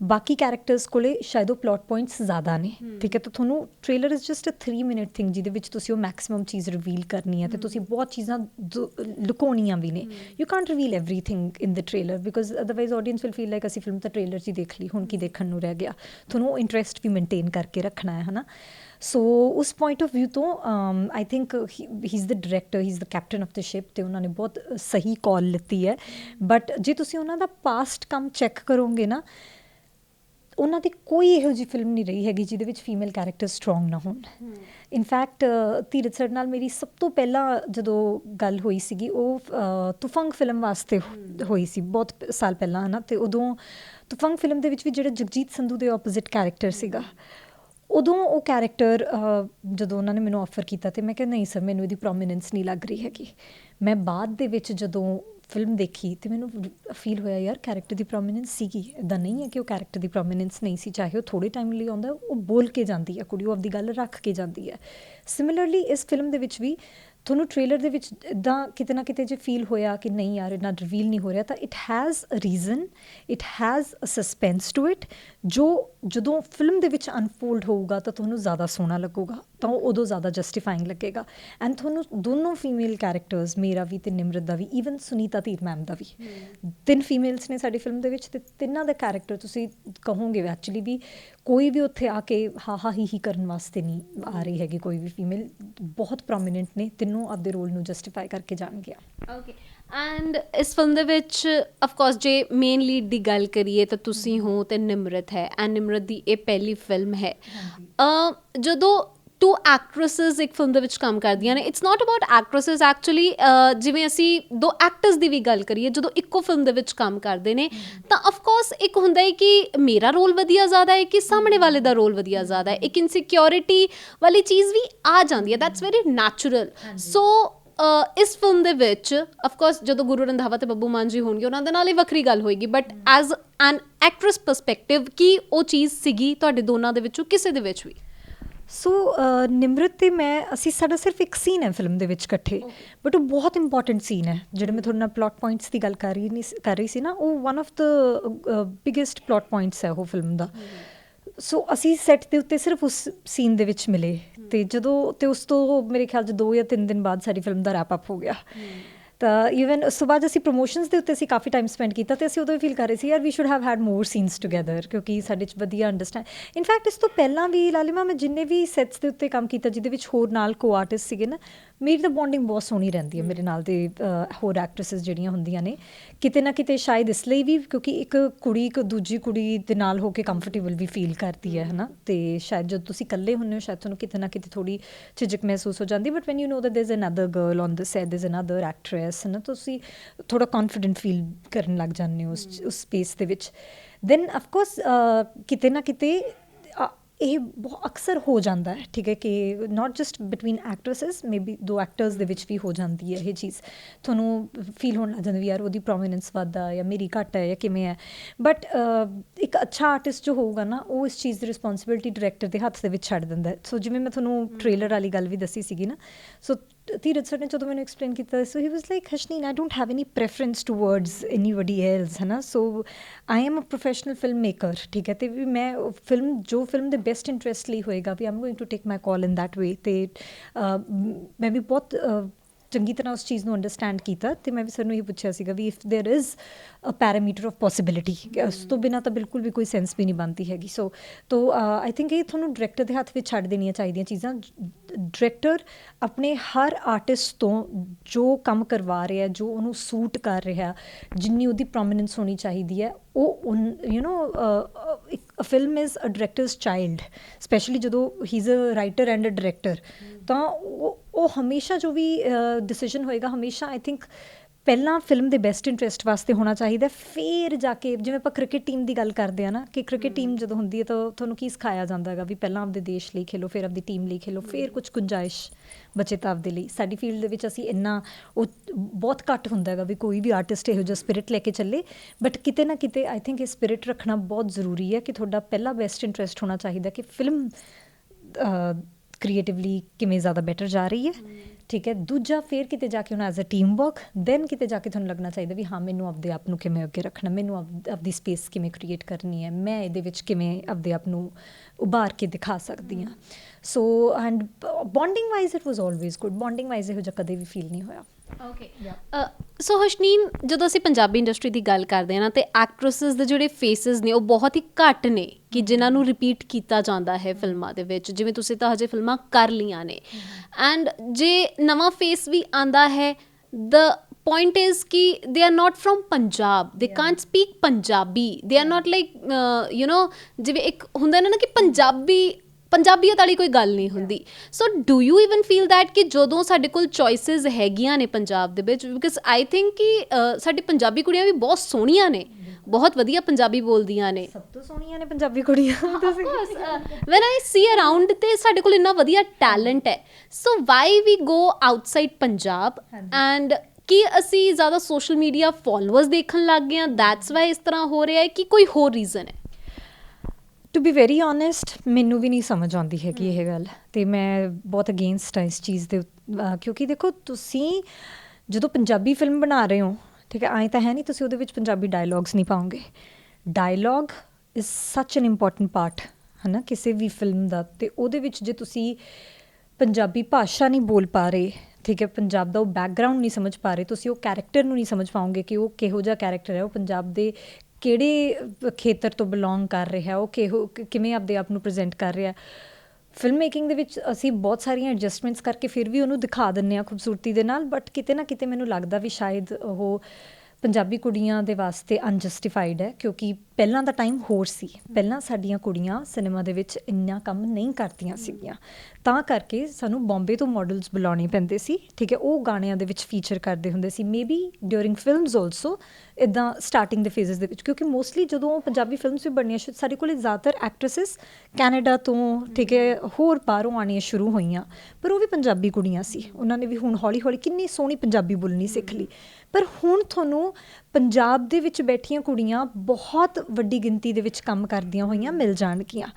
ਬਾਕੀ ਕੈਰੈਕਟਰਸ ਕੋਲੇ ਸ਼ਾਇਦ ਉਹ ਪਲॉट ਪੁਆਇੰਟਸ ਜ਼ਿਆਦਾ ਨੇ। ਠੀਕ ਹੈ ਤਾਂ ਤੁਹਾਨੂੰ trailer is just a 3 minute thing ਜਿਹਦੇ ਵਿੱਚ ਤੁਸੀਂ ਉਹ ਮੈਕਸਿਮਮ ਚੀਜ਼ ਰਿਵੀਲ ਕਰਨੀ ਹੈ ਤੇ ਤੁਸੀਂ ਬਹੁਤ ਚੀਜ਼ਾਂ ਲੁਕਾਉਣੀਆਂ ਵੀ ਨੇ। You can't reveal everything in the trailer because otherwise audience will feel like ਅਸੀਂ ਫਿਲਮ ਤਾਂ ਟ੍ਰੇਲਰ 'ਚ ਹੀ ਦੇਖ ਲਈ ਹੁਣ ਕੀ ਦੇਖਣ ਨੂੰ ਰਹਿ ਗਿਆ। ਤੁਹਾਨੂੰ ਉਹ ਇੰਟਰਸਟ ਵੀ ਮੇਨਟੇਨ ਕਰਕੇ ਰੱਖਣਾ ਹੈ ਹਨਾ? ਸੋ ਉਸ ਪੁਆਇੰਟ ਆਫ View ਤੋਂ I think he is the director he is the captain of the ship ਤੇ ਉਹਨਾਂ ਨੇ ਬਹੁਤ ਸਹੀ ਕਾਲ ਲਿੱਤੀ ਹੈ। ਬਟ ਜੇ ਤੁਸੀਂ ਉਹਨਾਂ ਦਾ ਪਾਸਟ ਕੰਮ ਚੈੱਕ ਕਰੋਗੇ ਨਾ ਉਹਨਾਂ ਦੀ ਕੋਈ ਇਹੋ ਜਿਹੀ ਫਿਲਮ ਨਹੀਂ ਰਹੀ ਹੈਗੀ ਜਿਹਦੇ ਵਿੱਚ ਫੀਮੇਲ ਕੈਰੈਕਟਰ ਸਟਰੋਂਗ ਨਾ ਹੋਣ। ਇਨਫੈਕਟ ਧੀਰਜ ਸਰ ਨਾਲ ਮੇਰੀ ਸਭ ਤੋਂ ਪਹਿਲਾਂ ਜਦੋਂ ਗੱਲ ਹੋਈ ਸੀਗੀ ਉਹ ਤੁਫੰਗ ਫਿਲਮ ਵਾਸਤੇ ਹੋਈ ਸੀ ਬਹੁਤ ਸਾਲ ਪਹਿਲਾਂ ਹਨਾ? ਤੇ ਉਦੋਂ ਤੁਫੰਗ ਫਿਲਮ ਦੇ ਵਿੱਚ ਵੀ ਜਿਹੜਾ ਜਗਜੀਤ ਸੰਧੂ ਦੇ ਆਪੋਜ਼ਿਟ ਕੈਰੈਕਟਰ ਸੀਗਾ ਉਦੋਂ ਉਹ ਕੈਰੈਕਟਰ ਜਦੋਂ ਉਹਨਾਂ ਨੇ ਮੈਨੂੰ ਆਫਰ ਕੀਤਾ ਤੇ ਮੈਂ ਕਿਹਾ ਨਹੀਂ ਸਰ ਮੈਨੂੰ ਇਹਦੀ ਪ੍ਰੋਮਿਨੈਂਸ ਨਹੀਂ ਲੱਗ ਰਹੀ ਹੈਗੀ। ਮੈਂ ਬਾਅਦ ਦੇ ਵਿੱਚ ਜਦੋਂ ਫਿਲਮ ਦੇਖੀ ਤੇ ਮੈਨੂੰ ਫੀਲ ਹੋਇਆ, ਯਾਰ ਕੈਰੈਕਟਰ ਦੀ ਪ੍ਰੋਮਿਨੈਂਸ ਸੀਗੀ ਇਦਾਂ ਨਹੀਂ ਹੈ ਕਿ ਉਹ ਕੈਰੈਕਟਰ ਦੀ ਪ੍ਰੋਮਿਨੈਂਸ ਨਹੀਂ ਸੀ, ਚਾਹੇ ਉਹ ਥੋੜੇ ਟਾਈਮ ਲਈ ਆਉਂਦਾ, ਉਹ ਬੋਲ ਕੇ ਜਾਂਦੀ ਹੈ, ਕੁੜੀ ਉਹ ਆਪਦੀ ਗੱਲ ਰੱਖ ਕੇ ਜਾਂਦੀ ਹੈ। ਸਿਮਿਲਰਲੀ ਇਸ ਫਿਲਮ ਦੇ ਵਿੱਚ ਵੀ ਤੁਹਾਨੂੰ ਟ੍ਰੇਲਰ ਦੇ ਵਿੱਚ ਇਦਾਂ ਕਿਤੇ ਨਾ ਕਿਤੇ ਜੇ ਫੀਲ ਹੋਇਆ ਕਿ ਨਹੀਂ ਯਾਰ ਇਹਨਾਂ ਰਿਵੀਲ ਨਹੀਂ ਹੋ ਰਿਹਾ, ਤਾਂ it has a reason it has a suspense to it ਜੋ ਜਦੋਂ ਫਿਲਮ ਦੇ ਵਿੱਚ ਅਨਫੋਲਡ ਹੋਊਗਾ ਤਾਂ ਤੁਹਾਨੂੰ ਜ਼ਿਆਦਾ ਸੋਹਣਾ ਲੱਗੂਗਾ ਤਾਂ ਉਹ ਉਦੋਂ ਜ਼ਿਆਦਾ ਜਸਟੀਫਾਈਂਗ ਲੱਗੇਗਾ। ਐਂਡ ਤੁਹਾਨੂੰ ਦੋਨੋਂ ਫੀਮੇਲ ਕੈਰੈਕਟਰਸ ਮੇਰਾ ਵੀ ਤੇ ਨਿਮਰਤ ਦਾ ਵੀ ਈਵਨ ਸੁਨੀਤਾ ਧੀਰ ਮੈਮ ਦਾ ਵੀ। ਤਿੰਨ ਫੀਮੇਲਸ ਨੇ ਸਾਡੀ ਫਿਲਮ ਦੇ ਵਿੱਚ ਤੇ ਤਿੰਨਾਂ ਦਾ ਕੈਰੈਕਟਰ ਤੁਸੀਂ ਕਹੋਗੇ ਐਕਚੁਅਲੀ ਵੀ ਕੋਈ ਵੀ ਉੱਥੇ ਆ ਕੇ ਹਾ ਹਾ ਹੀ ਹੀ ਕਰਨ ਵਾਸਤੇ ਨਹੀਂ ਆ ਰਹੀ ਹੈਗੀ ਕੋਈ ਵੀ ਫੀਮੇਲ ਬਹੁਤ ਪ੍ਰੋਮਿਨੈਂਟ ਨੇ ਤਿੰਨੋਂ ਆਪਦੇ ਰੋਲ ਨੂੰ ਜਸਟੀਫਾਈ ਕਰਕੇ ਜਾਣਗੀਆਂ ਓਕੇ ਐਂਡ ਇਸ ਫਿਲਮ ਦੇ ਵਿੱਚ ਆਫ ਕੋਰਸ ਜੇ ਮੇਨ ਲੀਡ ਦੀ ਗੱਲ ਕਰੀਏ ਤਾਂ ਤੁਸੀਂ ਹੋ ਤੇ ਨਿਮਰਤ ਹੈ ਐਂਡ ਨਿਮਰਤ ਦੀ ਇਹ ਪਹਿਲੀ ਫਿਲਮ ਹੈ। ਅ ਜਦੋਂ ਟੂ ਐਕਟ੍ਰੈਸਸ ਇੱਕ ਫਿਲਮ ਦੇ ਵਿੱਚ ਕੰਮ ਕਰਦੀਆਂ ਨੇ it's not about actresses actually ਜਿਵੇਂ ਅਸੀਂ ਦੋ ਐਕਟਰਸ ਦੀ ਵੀ ਗੱਲ ਕਰੀਏ ਜਦੋਂ ਇੱਕੋ ਫਿਲਮ ਦੇ ਵਿੱਚ ਕੰਮ ਕਰਦੇ ਨੇ ਤਾਂ ਆਫ ਕੋਰਸ ਇੱਕ ਹੁੰਦਾ ਹੈ ਕਿ ਮੇਰਾ ਰੋਲ ਵਧੀਆ ਜ਼ਿਆਦਾ ਹੈ ਕਿ ਸਾਹਮਣੇ ਵਾਲੇ ਦਾ ਰੋਲ ਵਧੀਆ ਜ਼ਿਆਦਾ ਹੈ। ਇੱਕ ਇਨਸਿਕਿਉਰਿਟੀ ਵਾਲੀ ਚੀਜ਼ ਵੀ ਆ ਜਾਂਦੀ ਹੈ ਦੈਟਸ ਵੈਰੀ ਨੈਚੁਰਲ ਸੋ ਇਸ ਫਿਲਮ ਦੇ ਵਿੱਚ ਆਫ ਕੋਰਸ ਜਦੋਂ ਗੁਰੂ ਰੰਧਾਵਾ ਤੇ ਬੱਬੂ ਮਾਨ ਜੀ ਹੋਣਗੇ, ਉਹਨਾਂ ਦੇ ਨਾਲ ਹੀ ਵੱਖਰੀ ਗੱਲ ਹੋਏਗੀ but as an actress perspective ਕੀ ਉਹ ਚੀਜ਼ ਸੀਗੀ ਤੁਹਾਡੇ ਦੋਨਾਂ ਦੇ ਵਿੱਚੋਂ, ਕਿਸੇ ਦੇ ਵਿੱਚ ਵੀ? ਸੋ ਨਿਮਰਤ ਤੇ ਮੈਂ, ਅਸੀਂ ਸਾਡਾ ਸਿਰਫ ਇੱਕ ਸੀਨ ਹੈ ਫਿਲਮ ਦੇ ਵਿੱਚ ਇਕੱਠੇ ਬਟ ਉਹ ਬਹੁਤ ਇੰਪੋਰਟੈਂਟ ਸੀਨ ਹੈ, ਜਿਹੜੇ ਮੈਂ ਤੁਹਾਡੇ ਨਾਲ ਪਲਾਟ ਪੁਆਇੰਟਸ ਦੀ ਗੱਲ ਕਰ ਰਹੀ ਨਹੀਂ ਸੀ- ਕਰ ਰਹੀ ਸੀ ਨਾ, ਉਹ one of the biggest plot points ਹੈ ਉਹ ਫਿਲਮ ਦਾ। ਸੋ ਅਸੀਂ ਸੈੱਟ ਦੇ ਉੱਤੇ ਸਿਰਫ ਉਸ ਸੀਨ ਦੇ ਵਿੱਚ ਮਿਲੇ ਤੇ ਜਦੋਂ, ਤੇ ਉਸ ਤੋਂ ਮੇਰੇ ਖਿਆਲ 'ਚ 2 ਜਾਂ 3 ਦਿਨ ਬਾਅਦ ਸਾਡੀ ਫਿਲਮ ਦਾ ਰੈਪ ਅਪ ਹੋ ਗਿਆ। ਤਾਂ ਇਵਨ ਉਸ ਤੋਂ ਬਾਅਦ ਅਸੀਂ ਪ੍ਰੋਮੋਸ਼ਨਸ ਦੇ ਉੱਤੇ ਅਸੀਂ ਕਾਫੀ ਟਾਈਮ ਸਪੈਂਡ ਕੀਤਾ ਤੇ ਅਸੀਂ ਉਦੋਂ ਵੀ ਫੀਲ ਕਰ ਰਹੇ ਸੀ, ਯਾਰ we should have had more scenes together ਕਿਉਂਕਿ ਸਾਡੇ ਚ ਵਧੀਆ ਅੰਡਰਸਟੈਂਡ ਇਨਫੈਕਟ ਇਸ ਤੋਂ ਪਹਿਲਾਂ ਵੀ, ਲਾਲਿਮਾ, ਮੈਂ ਜਿੰਨੇ ਵੀ ਸੈਟਸ ਦੇ ਉੱਤੇ ਕੰਮ ਕੀਤਾ, ਜਿਹਦੇ ਵਿੱਚ ਹੋਰ ਨਾਲ ਕੋ ਆਰਟਿਸਟ ਸੀਗੇ ਨਾ ਮੇਰੀ ਤਾਂ ਬੌਂਡਿੰਗ ਬਹੁਤ ਸੋਹਣੀ ਰਹਿੰਦੀ ਹੈ ਮੇਰੇ ਨਾਲ ਦੇ ਹੋਰ ਐਕਟ੍ਰੈਸਸ ਜਿਹੜੀਆਂ ਹੁੰਦੀਆਂ ਨੇ। ਕਿਤੇ ਨਾ ਕਿਤੇ ਸ਼ਾਇਦ ਇਸ ਲਈ ਵੀ ਕਿਉਂਕਿ ਇੱਕ ਕੁੜੀ, ਇੱਕ ਦੂਜੀ ਕੁੜੀ ਦੇ ਨਾਲ ਹੋ ਕੇ ਕੰਫਰਟੇਬਲ ਵੀ ਫੀਲ ਕਰਦੀ ਹੈ, ਹਨਾ? ਤੇ ਸ਼ਾਇਦ ਜਦ ਤੁਸੀਂ ਇਕੱਲੇ ਹੁੰਦੇ ਹੋ, ਸ਼ਾਇਦ ਤੁਹਾਨੂੰ ਕਿਤੇ ਨਾ ਕਿਤੇ ਥੋੜੀ ਝਿਜਕ ਮਹਿਸੂਸ ਹੋ ਜਾਂਦੀ but when you know that there's girl on on the set, there's another actress ਨਾ ਤੁਸੀਂ ਥੋੜਾ ਕੌਨਫੀਡੈਂਟ ਫੀਲ ਕਰਨ ਲੱਗ ਜਾਂਦੇ ਹੋ ਉਸ ਉਸ ਸਪੇਸ ਦੇ ਵਿੱਚ। ਦੈਨ ਆਫ ਕੋਰਸ ਕਿਤੇ ਨਾ ਕਿਤੇ ਇਹ ਬਹੁਤ ਅਕਸਰ ਹੋ ਜਾਂਦਾ ਹੈ, ਠੀਕ ਹੈ ਕਿ not just between actresses maybe ਦੋ ਐਕਟਰਸ ਦੇ ਵਿੱਚ ਵੀ ਹੋ ਜਾਂਦੀ ਹੈ ਇਹ ਚੀਜ਼। ਤੁਹਾਨੂੰ ਫੀਲ ਹੋਣ ਲੱਗ ਜਾਂਦਾ ਵੀ ਯਾਰ ਉਹਦੀ ਪ੍ਰੋਮਿਨੈਂਸ ਵੱਧਦਾ ਜਾਂ ਮੇਰੀ ਘੱਟ ਹੈ ਜਾਂ ਕਿਵੇਂ ਹੈ। ਬਟ ਇੱਕ ਅੱਛਾ ਆਰਟਿਸਟ ਜੋ ਹੋਊਗਾ ਨਾ, ਉਹ ਇਸ ਚੀਜ਼ ਦੀ ਰਿਸਪੌਂਸਿਬਿਲਟੀ ਡਾਇਰੈਕਟਰ ਦੇ ਹੱਥ ਦੇ ਵਿੱਚ ਛੱਡ ਦਿੰਦਾ ਸੋ ਜਿਵੇਂ ਮੈਂ ਤੁਹਾਨੂੰ ਟ੍ਰੇਲਰ ਵਾਲੀ ਗੱਲ ਵੀ ਦੱਸੀ ਸੀਗੀ ਨਾ ਸੋ ਧੀਰਜ ਸਰ ਨੇ ਜਦੋਂ ਮੈਨੂੰ ਐਕਸਪਲੇਨ ਕੀਤਾ so he was like Hashneen I don't have any preference towards anybody else ਹੈ ਨਾ so I am a professional film maker ਠੀਕ ਹੈ ਤੇ ਵੀ ਮੈਂ ਫਿਲਮ ਜੋ ਫਿਲਮ ਦੇ ਬੈਸਟ ਇੰਟਰਸਟ ਲਈ ਹੋਏਗਾ ਵੀ am going to take my call in that way ਤੇ ਅ, ਮ- ਮੈਂ ਵੀ ਬਹੁਤ ਅ, ਚੰਗੀ ਤਰ੍ਹਾਂ ਉਸ ਚੀਜ਼ ਨੂੰ ਅੰਡਰਸਟੈਂਡ ਕੀਤਾ ਤੇ ਮੈਂ ਵੀ ਸਰ ਨੂੰ ਇਹ ਪੁੱਛਿਆ ਸੀਗਾ ਵੀ if there is a parameter of possibility ਉਸ ਤੋਂ ਬਿਨਾ ਤਾਂ ਬਿਲਕੁਲ ਵੀ ਕੋਈ ਸੈਂਸ ਵੀ ਨਹੀਂ ਬਣਦੀ ਹੈਗੀ ਸੋ ਤੋ ਆਈ ਥਿੰਕ ਇਹ ਤੁਹਾਨੂੰ ਡਾਇਰੈਕਟਰ ਦੇ ਹੱਥ ਵਿੱਚ ਛੱਡ ਦੇਣੀਆਂ ਚਾਹੀਦੀਆਂ ਚੀਜ਼ਾਂ ਡਾਇਰੈਕਟਰ ਆਪਣੇ ਹਰ ਆਰਟਿਸਟ ਤੋਂ ਜੋ ਕੰਮ ਕਰਵਾ ਰਿਹਾ ਜੋ ਉਹਨੂੰ ਸੂਟ ਕਰ ਰਿਹਾ ਜਿੰਨੀ ਉਹਦੀ ਪ੍ਰੋਮਿਨੈਂਸ ਹੋਣੀ ਚਾਹੀਦੀ ਹੈ ਉਹ ਯੂ نو ਇੱਕ film is a director's child specially ਜਦੋਂ he is a writer and a director ਤਾਂ ਉਹ ਉਹ ਹਮੇਸ਼ਾ ਜੋ ਵੀ ਡਿਸੀਜਨ ਹੋਏਗਾ ਹਮੇਸ਼ਾ ਆਈ ਥਿੰਕ ਪਹਿਲਾਂ ਫਿਲਮ ਦੇ ਬੈਸਟ ਇੰਟਰਸਟ ਵਾਸਤੇ ਹੋਣਾ ਚਾਹੀਦਾ ਫਿਰ ਜਾ ਕੇ ਜਿਵੇਂ ਆਪਾਂ ਕ੍ਰਿਕਟ ਟੀਮ ਦੀ ਗੱਲ ਕਰਦੇ ਆ ਨਾ ਕਿ ਕ੍ਰਿਕਟ ਟੀਮ ਜਦੋਂ ਹੁੰਦੀ ਹੈ ਤਾਂ ਤੁਹਾਨੂੰ ਕੀ ਸਿਖਾਇਆ ਜਾਂਦਾ ਹੈਗਾ ਵੀ ਪਹਿਲਾਂ ਆਪਦੇ ਦੇਸ਼ ਲਈ ਖੇਲੋ ਫਿਰ ਆਪਦੀ ਟੀਮ ਲਈ ਖੇਲੋ ਫਿਰ ਕੁਝ ਗੁੰਜਾਇਸ਼ ਬਚੇ ਤਾਂ ਆਪਦੇ ਲਈ। ਸਾਡੀ ਫੀਲਡ ਦੇ ਵਿੱਚ ਅਸੀਂ ਇੰਨਾ ਉਹ ਬਹੁਤ ਘੱਟ ਹੁੰਦਾ ਹੈਗਾ ਵੀ ਕੋਈ ਵੀ ਆਰਟਿਸਟ ਇਹੋ ਜਿਹਾ ਸਪਿਰਿਟ ਲੈ ਕੇ ਚੱਲੇ। ਬਟ ਕਿਤੇ ਨਾ ਕਿਤੇ ਆਈ ਥਿੰਕ ਇਹ ਸਪਿਰਿਟ ਰੱਖਣਾ ਬਹੁਤ ਜ਼ਰੂਰੀ ਹੈ ਕਿ ਤੁਹਾਡਾ ਪਹਿਲਾ ਬੈਸਟ ਇੰਟਰਸਟ ਹੋਣਾ ਚਾਹੀਦਾ ਕਿ ਫਿਲਮ ਕ੍ਰੀਏਟਿਵਲੀ ਕਿਵੇਂ ਜ਼ਿਆਦਾ ਬੈਟਰ ਜਾ ਰਹੀ ਹੈ। ਠੀਕ ਹੈ ਦੂਜਾ ਫੇਰ ਕਿਤੇ ਜਾ ਕੇ ਹੁਣ as a team work then ਕਿਤੇ ਜਾ ਕੇ ਤੁਹਾਨੂੰ ਲੱਗਣਾ ਚਾਹੀਦਾ ਵੀ ਹਾਂ ਮੈਨੂੰ ਆਪਦੇ ਆਪ ਨੂੰ ਕਿਵੇਂ ਅੱਗੇ ਰੱਖਣਾ ਮੈਨੂੰ ਆਪ- ਆਪਦੀ ਸਪੇਸ ਕਿਵੇਂ ਕ੍ਰੀਏਟ ਕਰਨੀ ਹੈ ਮੈਂ ਇਹਦੇ ਵਿੱਚ ਕਿਵੇਂ ਆਪਦੇ ਆਪ ਨੂੰ ਉਭਾਰ ਕੇ ਦਿਖਾ ਸਕਦੀ ਹਾਂ। So and bonding wise it was always good bonding wise ਇਹੋ ਜਿਹਾ ਕਦੇ ਵੀ ਫੀਲ ਨਹੀਂ ਹੋਇਆ। ਓਕੇ ਸੋ ਹਸ਼ਨੀਨ ਜਦੋਂ ਅਸੀਂ ਪੰਜਾਬੀ ਇੰਡਸਟਰੀ ਦੀ ਗੱਲ ਕਰਦੇ ਹਾਂ ਨਾ ਤੇ ਐਕਟ੍ਰੈਸਸ ਦੇ ਜਿਹੜੇ ਫੇਸਿਸ ਨੇ ਉਹ ਬਹੁਤ ਹੀ ਘੱਟ ਨੇ ਕਿ ਜਿਨ੍ਹਾਂ ਨੂੰ ਰਿਪੀਟ ਕੀਤਾ ਜਾਂਦਾ ਹੈ ਫਿਲਮਾਂ ਦੇ ਵਿੱਚ। ਜਿਵੇਂ ਤੁਸੀਂ ਤਾਂ ਹਜੇ ਫਿਲਮਾਂ ਕਰ ਲੀਆਂ ਨੇ। ਐਂਡ ਜੇ ਨਵਾਂ ਫੇਸ ਵੀ ਆਂਦਾ ਹੈ ਦ point is ਕਿ they are not from punjab. They can't speak punjabi. They are not like uh, you know ਜਿਵੇਂ ਇੱਕ ਹੁੰਦਾ ਨਾ ਕਿ ਪੰਜਾਬੀ ਪੰਜਾਬੀਅਤ ਵਾਲੀ ਕੋਈ ਗੱਲ ਨਹੀਂ ਹੁੰਦੀ। So do you even feel that ਕਿ ਜਦੋਂ ਸਾਡੇ ਕੋਲ ਚੋਇਸਸ ਹੈਗੀਆਂ ਨੇ ਪੰਜਾਬ ਦੇ ਵਿੱਚ ਬਿਕਾਜ਼ ਆਈ ਥਿੰਕ ਕਿ ਅ, ਸਾਡੀ ਪੰਜਾਬੀ ਕੁੜੀਆਂ ਵੀ ਬਹੁਤ ਸੋਹਣੀਆਂ ਨੇ ਬਹੁਤ ਵਧੀਆ ਪੰਜਾਬੀ ਬੋਲਦੀਆਂ ਨੇ। ਸਭ ਤੋਂ ਸੋਹਣੀਆਂ ਨੇ ਪੰਜਾਬੀ ਕੁੜੀਆਂ ਤੁਸੀਂ ਵੈਨ ਆਈ ਸੀ ਅਰਾਊਂਡ ਤੇ ਸਾਡੇ ਕੋਲ ਇੰਨਾ ਵਧੀਆ ਟੈਲੈਂਟ ਹੈ। So why we go outside Punjab and ਕੀ ਅਸੀਂ ਜ਼ਿਆਦਾ ਸੋਸ਼ਲ ਮੀਡੀਆ ਫਾਲੋਅਰਸ ਦੇਖਣ ਲੱਗ ਗਏ ਆ ਦੈਟਸ ਵਾਈ ਇਸ ਤਰ੍ਹਾਂ ਹੋ ਰਿਹਾ ਹੈ ਕਿ ਕੋਈ ਹੋਰ ਰੀਜ਼ਨ ਹੈ। ਟੂ ਬੀ ਵੈਰੀ ਓਨੈਸਟ ਮੈਨੂੰ ਵੀ ਨਹੀਂ ਸਮਝ ਆਉਂਦੀ ਹੈਗੀ ਇਹ ਗੱਲ ਤੇ ਮੈਂ ਬਹੁਤ ਅਗੇਂਸਟ ਹਾਂ ਇਸ ਚੀਜ਼ ਦੇ ਕਿਉਂਕਿ ਦੇਖੋ ਤੁਸੀਂ ਜਦੋਂ ਪੰਜਾਬੀ ਫਿਲਮ ਬਣਾ ਰਹੇ ਹੋ ਠੀਕ ਹੈ ਐਂ ਤਾਂ ਹੈ ਨਹੀਂ ਤੁਸੀਂ ਉਹਦੇ ਵਿੱਚ ਪੰਜਾਬੀ ਡਾਇਲੌਗਸ ਨਹੀਂ ਪਾਓਗੇ। ਡਾਇਲੌਗ ਇਜ਼ ਸੱਚ ਐਨ ਇੰਪੋਰਟੈਂਟ ਪਾਰਟ ਹੈ ਨਾ ਕਿਸੇ ਵੀ ਫਿਲਮ ਦਾ ਤੇ ਉਹਦੇ ਵਿੱਚ ਜੇ ਤੁਸੀਂ ਪੰਜਾਬੀ ਭਾਸ਼ਾ ਨਹੀਂ ਬੋਲ ਪਾ ਰਹੇ ਠੀਕ ਹੈ ਪੰਜਾਬ ਦਾ ਉਹ ਬੈਕਗ੍ਰਾਉਂਡ ਨਹੀਂ ਸਮਝ ਪਾ ਰਹੇ ਤੁਸੀਂ ਉਹ ਕੈਰੈਕਟਰ ਨੂੰ ਨਹੀਂ ਸਮਝ ਪਾਓਗੇ ਕਿ ਉਹ ਕਿਹੋ ਜਿਹਾ ਕੈਰੈਕਟਰ ਹੈ ਉਹ ਪੰਜਾਬ ਦੇ ਕਿਹੜੇ ਖੇਤਰ ਤੋਂ ਬਿਲੋਂਗ ਕਰ ਰਿਹਾ, ਉਹ ਕਿਹੋ ਕਿਵੇਂ ਆਪਦੇ ਆਪ ਨੂੰ ਪ੍ਰੈਜ਼ੈਂਟ ਕਰ ਰਿਹਾ। ਫਿਲਮ ਮੇਕਿੰਗ ਦੇ ਵਿੱਚ ਅਸੀਂ ਬਹੁਤ ਸਾਰੀਆਂ ਐਡਜਸਟਮੈਂਟਸ ਕਰਕੇ ਫਿਰ ਵੀ ਉਹਨੂੰ ਦਿਖਾ ਦਿੰਨੇ ਆ ਖੂਬਸੂਰਤੀ ਦੇ ਨਾਲ ਬਟ ਕਿਤੇ ਨਾ ਕਿਤੇ ਮੈਨੂੰ ਲੱਗਦਾ ਵੀ ਸ਼ਾਇਦ ਉਹ ਪੰਜਾਬੀ ਕੁੜੀਆਂ ਦੇ ਵਾਸਤੇ ਅਨਜਸਟੀਫਾਈਡ ਹੈ, ਕਿਉਂਕਿ ਪਹਿਲਾਂ ਦਾ ਟਾਈਮ ਹੋਰ ਸੀ। ਪਹਿਲਾਂ ਸਾਡੀਆਂ ਕੁੜੀਆਂ ਸਿਨੇਮਾ ਦੇ ਵਿੱਚ ਇੰਨਾ ਕੰਮ ਨਹੀਂ ਕਰਦੀਆਂ ਸੀਗੀਆਂ। ਤਾਂ ਕਰਕੇ ਸਾਨੂੰ ਬੰਬੇ ਤੋਂ ਮਾਡਲਸ ਬੁਲਾਉਣੇ ਪੈਂਦੇ ਸੀ। ਠੀਕ ਹੈ, ਉਹ ਗਾਣਿਆਂ ਦੇ ਵਿੱਚ ਫੀਚਰ ਕਰਦੇ ਹੁੰਦੇ ਸੀ। ਮੇਬੀ ਡਿਊਰਿੰਗ ਫਿਲਮਸ ਆਲਸੋ ਇਦਾਂ ਸਟਾਰਟਿੰਗ ਦੇ ਫੇਜ਼ਸ ਦੇ ਵਿੱਚ। ਕਿਉਂਕਿ ਮੋਸਟਲੀ ਜਦੋਂ ਪੰਜਾਬੀ ਫਿਲਮਸ ਵੀ ਬਣਨੀਆਂ ਸ਼ੁਰੂ ਸਾਡੇ ਕੋਲ ਜ਼ਿਆਦਾਤਰ ਐਕਟ੍ਰੈਸਸ ਕੈਨੇਡਾ ਤੋਂ, ਠੀਕ ਹੈ, ਹੋਰ ਬਾਹਰੋਂ ਆਉਣੀਆਂ ਸ਼ੁਰੂ ਹੋਈਆਂ। ਪਰ ਉਹ ਵੀ ਪੰਜਾਬੀ ਕੁੜੀਆਂ ਸੀ। ਉਹਨਾਂ ਨੇ ਵੀ ਹੁਣ ਹੌਲੀ ਹੌਲੀ ਕਿੰਨੀ ਸੋਹਣੀ ਪੰਜਾਬੀ ਬੋਲਣੀ ਸਿੱਖ ਲਈ। ਪਰ ਹੁਣ ਤੁਹਾਨੂੰ ਪੰਜਾਬ ਦੇ ਵਿੱਚ ਬੈਠੀਆਂ ਕੁੜੀਆਂ ਬਹੁਤ ਵੱਡੀ ਗਿਣਤੀ ਦੇ ਵਿੱਚ ਕੰਮ ਕਰਦੀਆਂ ਹੋਈਆਂ ਮਿਲ ਜਾਣਗੀਆਂ।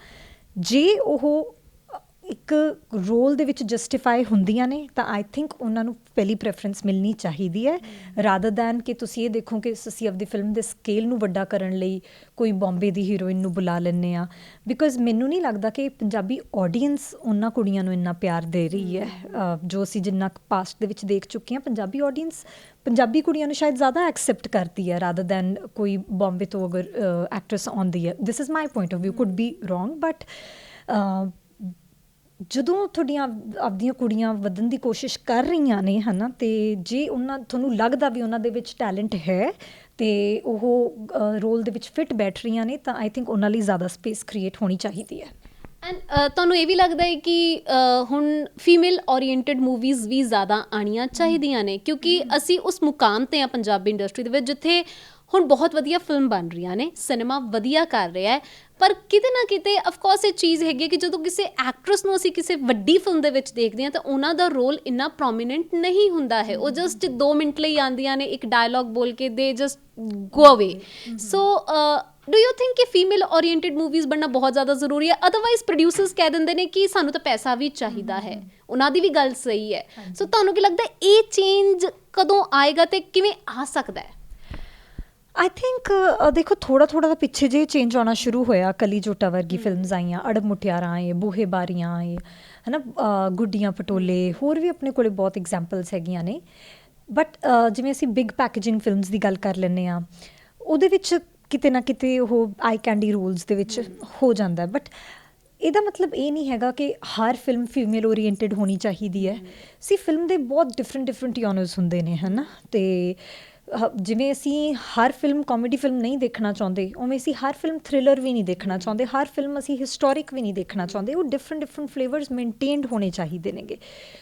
ਜੇ ਉਹ ਇੱਕ ਰੋਲ ਦੇ ਵਿੱਚ ਜਸਟੀਫਾਈ ਹੁੰਦੀਆਂ ਨੇ ਤਾਂ ਆਈ ਥਿੰਕ ਉਹਨਾਂ ਨੂੰ ਪਹਿਲੀ ਪ੍ਰੈਫਰੈਂਸ ਮਿਲਣੀ ਚਾਹੀਦੀ ਹੈ। ਰਾਦਰ ਦੈਨ ਕਿ ਤੁਸੀਂ ਇਹ ਦੇਖੋ ਕਿ ਅਸੀਂ ਆਪਦੀ ਫਿਲਮ ਦੇ ਸਕੇਲ ਨੂੰ ਵੱਡਾ ਕਰਨ ਲਈ ਕੋਈ ਬੰਬੇ ਦੀ ਹੀਰੋਇਨ ਨੂੰ ਬੁਲਾ ਲੈਂਦੇ ਆ ਬਿਕੋਜ਼ ਮੈਨੂੰ ਨਹੀਂ ਲੱਗਦਾ ਕਿ ਪੰਜਾਬੀ ਆਡੀਅנס ਉਹਨਾਂ ਕੁੜੀਆਂ ਨੂੰ ਇੰਨਾ ਪਿਆਰ ਦੇ ਰਹੀ ਹੈ। ਜੋ ਅਸੀਂ ਜਿੰਨਾ ਪਾਸਟ ਦੇ ਵਿੱਚ ਦੇਖ ਚੁੱਕੇ ਹਾਂ ਪੰਜਾਬੀ ਆਡੀਅנס ਪੰਜਾਬੀ ਕੁੜੀਆਂ ਨੂੰ ਸ਼ਾਇਦ ਜ਼ਿਆਦਾ ਐਕਸੈਪਟ ਕਰਦੀ ਹੈ ਰਾਦਰ ਦੈਨ ਕੋਈ ਬੰਬੇ ਤੋਂ ਅਗਰ ਐਕਟ੍ਰੈਸ ਆਉਂਦੀ ਹੈ। This is my point of View could be wrong but ਜਦੋਂ ਤੁਹਾਡੀਆਂ ਆਪ- ਆਪਦੀਆਂ ਕੁੜੀਆਂ ਵਧਣ ਦੀ ਕੋਸ਼ਿਸ਼ ਕਰ ਰਹੀਆਂ ਨੇ ਹਨਾ ਤੇ ਜੇ ਉਹਨਾਂ ਤੁਹਾਨੂੰ ਲੱਗਦਾ ਵੀ ਉਹਨਾਂ ਦੇ ਵਿੱਚ ਟੈਲੈਂਟ ਹੈ ਤੇ ਉਹ ਰੋਲ ਦੇ ਵਿੱਚ ਫਿੱਟ ਬੈਠ ਰਹੀਆਂ ਨੇ ਤਾਂ ਆਈ ਥਿੰਕ ਉਹਨਾਂ ਲਈ ਜ਼ਿਆਦਾ ਸਪੇਸ ਕ੍ਰੀਏਟ ਹੋਣੀ ਚਾਹੀਦੀ ਹੈ। ਐਂਡ ਤੁਹਾਨੂੰ ਇਹ ਵੀ ਲੱਗਦਾ ਹੈ ਕਿ ਹੁਣ ਫੀਮੇਲ ਓਰੀਐਂਟਡ ਮੂਵੀਜ਼ ਵੀ ਜ਼ਿਆਦਾ ਆਣੀਆਂ ਚਾਹੀਦੀਆਂ ਨੇ ਕਿਉਂਕਿ ਅਸੀਂ ਉਸ ਮੁਕਾਮ ਤੇ ਆ ਪੰਜਾਬੀ ਇੰਡਸਟਰੀ ਦੇ ਵਿੱਚ ਜਿੱਥੇ ਹੁਣ ਬਹੁਤ ਵਧੀਆ ਫਿਲਮ ਬਣ ਰਹੀਆਂ ਨੇ ਸਿਨੇਮਾ ਵਧੀਆ ਕਰ ਰਿਹਾ ਹੈ ਪਰ ਕਿਤੇ ਨਾ ਕਿਤੇ ਆਫ ਕੋਰਸ ਇਹ ਚੀਜ਼ ਹੈਗੀ ਕਿ ਜਦੋਂ ਕਿਸੇ ਐਕਟਰੈਸ ਨੂੰ ਅਸੀਂ ਕਿਸੇ ਵੱਡੀ ਫਿਲਮ ਦੇ ਵਿੱਚ ਦੇਖਦੇ ਹਾਂ ਤਾਂ ਉਹਨਾਂ ਦਾ ਰੋਲ ਇੰਨਾ ਪ੍ਰੋਮਿਨੈਂਟ ਨਹੀਂ ਹੁੰਦਾ ਹੈ। ਉਹ ਜਸਟ 2 ਮਿੰਟ ਲਈ ਆਉਂਦੀਆਂ ਨੇ ਇੱਕ ਡਾਇਲੌਗ ਬੋਲ ਕੇ ਦੇ just go away so do you think ਕਿ ਫੀਮੇਲ ਓਰੀਐਂਟਡ ਮੂਵੀਜ਼ ਬਣਨਾ ਬਹੁਤ ਜ਼ਿਆਦਾ ਜ਼ਰੂਰੀ ਹੈ? ਅਦਰਵਾਈਜ਼ ਪ੍ਰੋਡਿਊਸਰਸ ਕਹਿ ਦਿੰਦੇ ਨੇ ਕਿ ਸਾਨੂੰ ਤਾਂ ਪੈਸਾ ਵੀ ਚਾਹੀਦਾ ਹੈ। ਉਹਨਾਂ ਦੀ ਵੀ ਗੱਲ ਸਹੀ ਹੈ। ਸੋ ਤੁਹਾਨੂੰ ਕੀ ਲੱਗਦਾ ਇਹ ਚੇਂਜ ਕਦੋਂ ਆਏਗਾ ਤੇ ਕਿਵੇਂ ਆ ਸਕਦਾ ਹੈ? ਆਈ ਥਿੰਕ ਦੇਖੋ ਥੋੜਾ ਥੋੜਾ ਤਾਂ ਪਿੱਛੇ ਜੇ ਚੇਂਜ ਆਉਣਾ ਸ਼ੁਰੂ ਹੋਇਆ। ਕਲੀ ਜੋਟਾ ਵਰਗੀ ਫਿਲਮਸ ਆਈਆਂ ਅੜਬ ਮੁਟਿਆਰਾਂ ਆਏ ਬੂਹੇ ਬਾਰੀਆਂ ਆਏ ਹਨਾ ਗੁੱਡੀਆਂ ਪਟੋਲੇ ਹੋਰ ਵੀ ਆਪਣੇ ਕੋਲੇ ਬਹੁਤ ਐਗਜ਼ਾਮਪਲਸ ਹੈਗੀਆਂ ਨੇ। ਬਟ ਜਿਵੇਂ ਅਸੀਂ ਬਿਗ ਪੈਕੇਜਿੰਗ ਫਿਲਮਸ ਦੀ ਗੱਲ ਕਰ ਲੈਂਦੇ ਆ ਉਹਦੇ ਵਿੱਚ ਕਿਤੇ ਨਾ ਕਿਤੇ ਉਹ ਆਈ ਕੈਂਡੀ ਰੋਲਸ ਦੇ ਵਿੱਚ ਹੋ ਜਾਂਦਾ ਬਟ ਇਹਦਾ ਮਤਲਬ ਇਹ ਨਹੀਂ ਹੈਗਾ ਕਿ ਹਰ ਫਿਲਮ ਫੀਮੇਲ ਓਰੀਐਂਟਡ ਹੋਣੀ ਚਾਹੀਦੀ ਹੈ। ਸੀ ਫਿਲਮ ਦੇ ਬਹੁਤ ਡਿਫਰੈਂਟ ਡਿਫਰੈਂਟ ਜਨਰਸ ਹੁੰਦੇ ਨੇ ਹਨਾ? ਤੇ ਜਿਵੇਂ ਅਸੀਂ ਹਰ ਫਿਲਮ ਕਾਮੇਡੀ ਫਿਲਮ ਨਹੀਂ ਦੇਖਣਾ ਚਾਹੁੰਦੇ ਉਵੇਂ ਅਸੀਂ ਹਰ ਫਿਲਮ ਥ੍ਰਿਲਰ ਵੀ ਨਹੀਂ ਦੇਖਣਾ ਚਾਹੁੰਦੇ ਹਰ ਫਿਲਮ ਅਸੀਂ ਹਿਸਟੋਰਿਕ ਵੀ ਨਹੀਂ ਦੇਖਣਾ ਚਾਹੁੰਦੇ ਉਹ ਡਿਫਰੈਂਟ ਡਿਫਰੈਂਟ ਫਲੇਵਰਸ ਮੇਨਟੇਨਡ ਹੋਣੇ ਚਾਹੀਦੇ ਨੇਗੇ।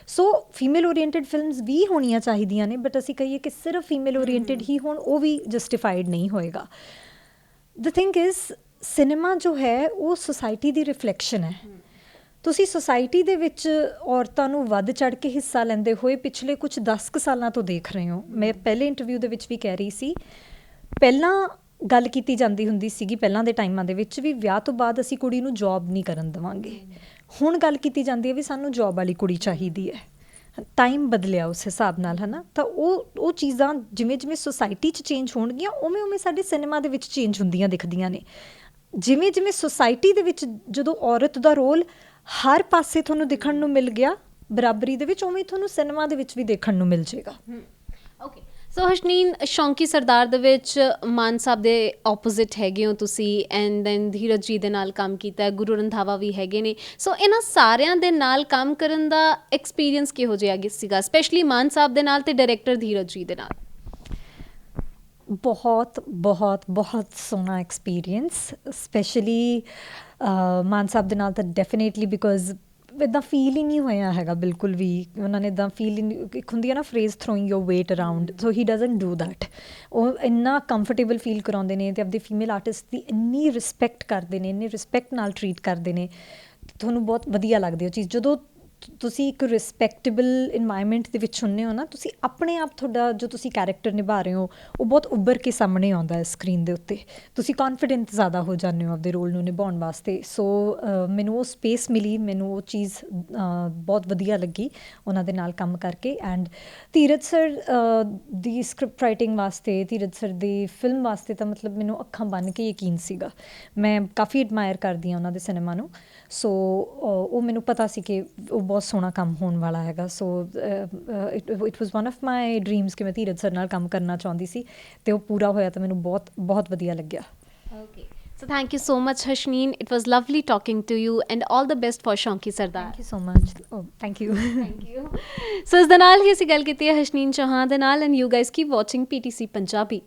ਸੋ ਫੀਮੇਲ ਓਰੀਐਂਟਡ ਫਿਲਮਸ ਵੀ ਹੋਣੀਆਂ ਚਾਹੀਦੀਆਂ ਨੇ ਬਟ ਅਸੀਂ ਕਹੀਏ ਕਿ ਸਿਰਫ ਫੀਮੇਲ ਓਰੀਐਂਟਡ ਹੀ ਹੋਣ ਉਹ ਵੀ ਜਸਟੀਫਾਈਡ ਨਹੀਂ ਹੋਏਗਾ। ਦ ਥਿੰਗ ਇਜ਼ ਸਿਨੇਮਾ ਜੋ ਹੈ ਉਹ ਸੋਸਾਇਟੀ ਦੀ ਰਿਫਲੈਕਸ਼ਨ ਹੈ। ਤੁਸੀਂ ਸੋਸਾਇਟੀ ਦੇ ਵਿੱਚ ਔਰਤਾਂ ਨੂੰ ਵੱਧ ਚੜ ਕੇ ਹਿੱਸਾ ਲੈਂਦੇ ਹੋਏ ਪਿਛਲੇ ਕੁਝ 10 ਕੁ ਸਾਲਾਂ ਤੋਂ ਦੇਖ ਰਹੇ ਹੋ। ਮੈਂ ਪਹਿਲੇ ਇੰਟਰਵਿਊ ਦੇ ਵਿੱਚ ਵੀ ਕਹਿ ਰਹੀ ਸੀ। ਪਹਿਲਾਂ ਗੱਲ ਕੀਤੀ ਜਾਂਦੀ ਹੁੰਦੀ ਸੀਗੀ ਪਹਿਲਾਂ ਦੇ ਟਾਈਮਾਂ ਦੇ ਵਿੱਚ ਵੀ ਵਿਆਹ ਤੋਂ ਬਾਅਦ ਅਸੀਂ ਕੁੜੀ ਨੂੰ ਜੌਬ ਨਹੀਂ ਕਰਨ ਦੇਵਾਂਗੇ। ਹੁਣ ਗੱਲ ਕੀਤੀ ਜਾਂਦੀ ਹੈ ਵੀ ਸਾਨੂੰ ਜੌਬ ਵਾਲੀ ਕੁੜੀ ਚਾਹੀਦੀ ਹੈ। ਟਾਈਮ ਬਦਲਿਆ ਉਸ ਹਿਸਾਬ ਨਾਲ, ਹਨਾ? ਤਾਂ ਉਹ ਉਹ ਚੀਜ਼ਾਂ ਜਿਵੇਂ ਜਿਵੇਂ ਸੋਸਾਇਟੀ 'ਚ ਚੇਂਜ ਹੋਣਗੀਆਂ, ਉਵੇਂ ਉਵੇਂ ਸਾਡੇ ਸਿਨੇਮਾ ਦੇ ਵਿੱਚ ਚੇਂਜ ਹੁੰਦੀਆਂ ਦਿਖਦੀਆਂ ਨੇ। ਜਿਵੇਂ ਜਿਵੇਂ ਸੋਸਾਇਟੀ ਦੇ ਵਿੱਚ ਜਦੋਂ ਔਰਤ ਦਾ ਰੋਲ ਹਰ ਪਾਸੇ ਤੁਹਾਨੂੰ ਦਿਖਣ ਨੂੰ ਮਿਲ ਗਿਆ। ਬਰਾਬਰੀ ਦੇ ਵਿੱਚ ਉਵੇਂ ਤੁਹਾਨੂੰ ਸਿਨੇਮਾ ਦੇ ਵਿੱਚ ਵੀ ਦੇਖਣ ਨੂੰ ਮਿਲ ਜਾਏਗਾ। ਓਕੇ ਸੋ ਹਸ਼ਨੀਨ ਸ਼ੌਂਕੀ ਸਰਦਾਰ ਦੇ ਵਿੱਚ ਮਾਨ ਸਾਹਿਬ ਦੇ ਆਪੋਜ਼ਿਟ ਹੈਗੇ ਹੋ ਤੁਸੀਂ ਐਂਡ ਦੈਨ ਧੀਰਜ ਜੀ ਦੇ ਨਾਲ ਕੰਮ ਕੀਤਾ ਗੁਰੂ ਰੰਧਾਵਾ ਵੀ ਹੈਗੇ ਨੇ। ਸੋ ਇਹਨਾਂ ਸਾਰਿਆਂ ਦੇ ਨਾਲ ਕੰਮ ਕਰਨ ਦਾ ਐਕਸਪੀਰੀਅੰਸ ਕਿਹੋ ਜਿਹਾ ਗਿਆ ਸੀਗਾ? ਸਪੈਸ਼ਲੀ ਮਾਨ ਸਾਹਿਬ ਦੇ ਨਾਲ ਤੇ ਡਾਇਰੈਕਟਰ ਧੀਰਜ ਜੀ ਦੇ ਨਾਲ। ਬਹੁਤ ਬਹੁਤ ਬਹੁਤ ਸੋਹਣਾ ਐਕਸਪੀਰੀਅੰਸ ਸਪੈਸ਼ਲੀ ਮਾਨ ਸਾਹਿਬ ਦੇ ਨਾਲ ਤਾਂ ਡੈਫੀਨੇਟਲੀ ਬਿਕੋਜ਼ ਇਦਾਂ ਫੀਲ ਹੀ ਨਹੀਂ ਹੋਇਆ ਹੈਗਾ ਬਿਲਕੁਲ ਵੀ। ਉਹਨਾਂ ਨੇ ਇਦਾਂ ਫੀਲ ਹੀ ਨਹੀਂ, ਇੱਕ ਹੁੰਦੀ ਹੈ ਨਾ phrase throwing your weight around so he doesn't do that ਉਹ ਇੰਨਾ ਕੰਫਰਟੇਬਲ ਫੀਲ ਕਰਾਉਂਦੇ ਨੇ ਤੇ ਆਪਦੇ ਫੀਮੇਲ ਆਰਟਿਸਟ ਦੀ ਇੰਨੀ ਰਿਸਪੈਕਟ ਕਰਦੇ ਨੇ, ਇੰਨੀ ਰਿਸਪੈਕਟ ਨਾਲ ਟਰੀਟ ਕਰਦੇ ਨੇ। ਤੁਹਾਨੂੰ ਬਹੁਤ ਵਧੀਆ ਲੱਗਦੀ ਉਹ ਚੀਜ਼। ਜਦੋਂ ਤੁਸੀਂ ਇੱਕ ਰਿਸਪੈਕਟੇਬਲ এনवायरमेंट ਦੇ ਵਿੱਚ ਹੁੰਨੇ ਹੋ ਨਾ, ਤੁਸੀਂ ਆਪਣੇ ਆਪ ਤੁਹਾਡਾ ਜੋ ਤੁਸੀਂ ਕੈਰੈਕਟਰ ਨਿਭਾ ਰਹੇ ਹੋ, ਉਹ ਬਹੁਤ ਉੱਭਰ ਕੇ ਸਾਹਮਣੇ ਆਉਂਦਾ ਹੈ ਸਕਰੀਨ ਦੇ ਉੱਤੇ। ਤੁਸੀਂ ਕੌਨਫੀਡੈਂਟ ਜ਼ਿਆਦਾ ਹੋ ਜਾਂਦੇ ਹੋ ਆਪਦੇ ਰੋਲ ਨੂੰ ਨਿਭਾਉਣ ਵਾਸਤੇ। ਸੋ ਮੈਨੂੰ ਉਹ ਸਪੇਸ ਮਿਲੀ, ਮੈਨੂੰ ਉਹ ਚੀਜ਼ ਬਹੁਤ ਵਧੀਆ ਲੱਗੀ ਉਹਨਾਂ ਦੇ ਨਾਲ ਕੰਮ ਕਰਕੇ। ਐਂਡ ਧੀਰਜ ਸਰ ਦੀ ਸਕ੍ਰਿਪਟ ਰਾਈਟਿੰਗ ਵਾਸਤੇ, ਧੀਰਜ ਸਰ ਦੀ ਫਿਲਮ ਵਾਸਤੇ ਤਾਂ ਮਤਲਬ ਮੈਨੂੰ ਅੱਖਾਂ ਬੰਨ ਕੇ ਯਕੀਨ ਸੀਗਾ। ਮੈਂ ਕਾਫੀ ਐਡਮਾਇਰ ਕਰਦੀ ਆ ਉਹਨਾਂ ਦੇ ਸਿਨੇਮਾ ਨੂੰ। ਸੋ ਉਹ ਮੈਨੂੰ ਪਤਾ ਸੀ ਕਿ ਉਹ ਬਹੁਤ ਸੋਹਣਾ ਕੰਮ ਹੋਣ ਵਾਲਾ ਹੈਗਾ। So it it was one of my dreams ਕਿ ਮੈਂ ਧੀਰਜ ਸਰ ਨਾਲ ਕੰਮ ਕਰਨਾ ਚਾਹੁੰਦੀ ਸੀ ਤੇ ਉਹ ਪੂਰਾ ਹੋਇਆ ਤਾਂ ਮੈਨੂੰ ਬਹੁਤ ਬਹੁਤ ਵਧੀਆ ਲੱਗਿਆ। Okay so thank you so much Hashneen it was lovely talking to you and 올 the best for Shaunki Sardar thank you so much oh thank you thank you so ਇਸ ਦੇ ਨਾਲ ਹੀ ਅਸੀਂ ਗੱਲ ਕੀਤੀ ਹੈ ਹਸ਼ਨੀਨ ਚੌਹਾਨ ਦੇ ਨਾਲ and you guys keep watching PTC Punjabi